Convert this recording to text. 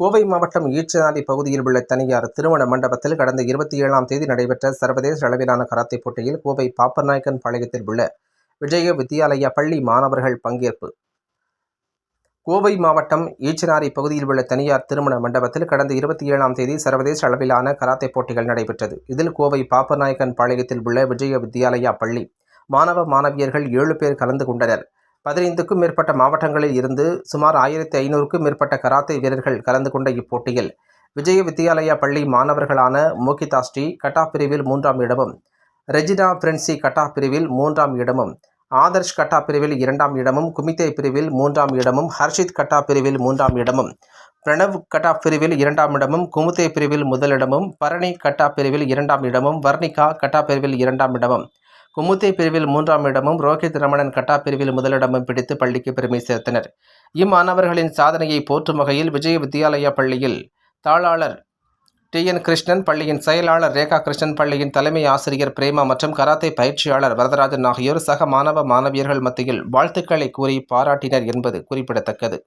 கோவை மாவட்டம் ஈச்சனாடி பகுதியில் உள்ள தனியார் திருமண மண்டபத்தில் கடந்த இருபத்தி ஏழாம் தேதி நடைபெற்ற சர்வதேச அளவிலான கராத்தே போட்டியில் கோவை பாப்பநாயக்கன் பாளையத்தில் உள்ள விஜய வித்யாலயா பள்ளி மாணவர்கள் பங்கேற்பு. கோவை மாவட்டம் ஈச்சனாரி பகுதியில் உள்ள தனியார் திருமண மண்டபத்தில் கடந்த இருபத்தி ஏழாம் தேதி சர்வதேச அளவிலான கராத்தே போட்டிகள் நடைபெற்றது. இதில் கோவை பாப்பநாயக்கன் பாளையத்தில் உள்ள விஜய வித்யாலயா பள்ளி மாணவ மாணவியர்கள் ஏழு பேர் கலந்து கொண்டனர். பதினைந்துக்கும் மேற்பட்ட மாவட்டங்களில் இருந்து சுமார் ஆயிரத்தி ஐநூறுக்கும் மேற்பட்ட கராத்தே வீரர்கள் கலந்து கொண்ட இப்போட்டியில் விஜய வித்யாலயா பள்ளி மாணவர்களான மோகிதா ஸ்ரீ கட்டா பிரிவில் மூன்றாம் இடமும் ரெஜினா பிரென்சி கட்டா பிரிவில் மூன்றாம் இடமும் ஆதர்ஷ் கட்டா பிரிவில் இரண்டாம் இடமும் குமித்தே பிரிவில் மூன்றாம் இடமும் ஹர்ஷித் கட்டா பிரிவில் மூன்றாம் இடமும் பிரணவ் கட்டா பிரிவில் இரண்டாம் இடமும் குமுத்தே பிரிவில் முதலிடமும் பரணி கட்டா பிரிவில் இரண்டாம் இடமும் வர்ணிகா கட்டா பிரிவில் இரண்டாம் இடமும். குமுத்தே பிரிவில் மூன்றாம் இடமும் ரோஹித் ரமணன் கட்டா பிரிவில் முதலிடமும் பிடித்து பள்ளிக்கு பெருமை சேர்த்தனர். இம்மாணவர்களின் சாதனையை போற்றும் வகையில் விஜய வித்யாலயா பள்ளியில் தாளாளர் டி. என். கிருஷ்ணன் பள்ளியின் செயலாளர் ரேகா கிருஷ்ணன் பள்ளியின் தலைமை ஆசிரியர் பிரேமா மற்றும் கராத்தே பயிற்சியாளர் வரதராஜன் ஆகியோர் சக மாணவ மாணவியர்கள் மத்தியில் வாழ்த்துக்களை கூறி பாராட்டினர் என்பது குறிப்பிடத்தக்கது.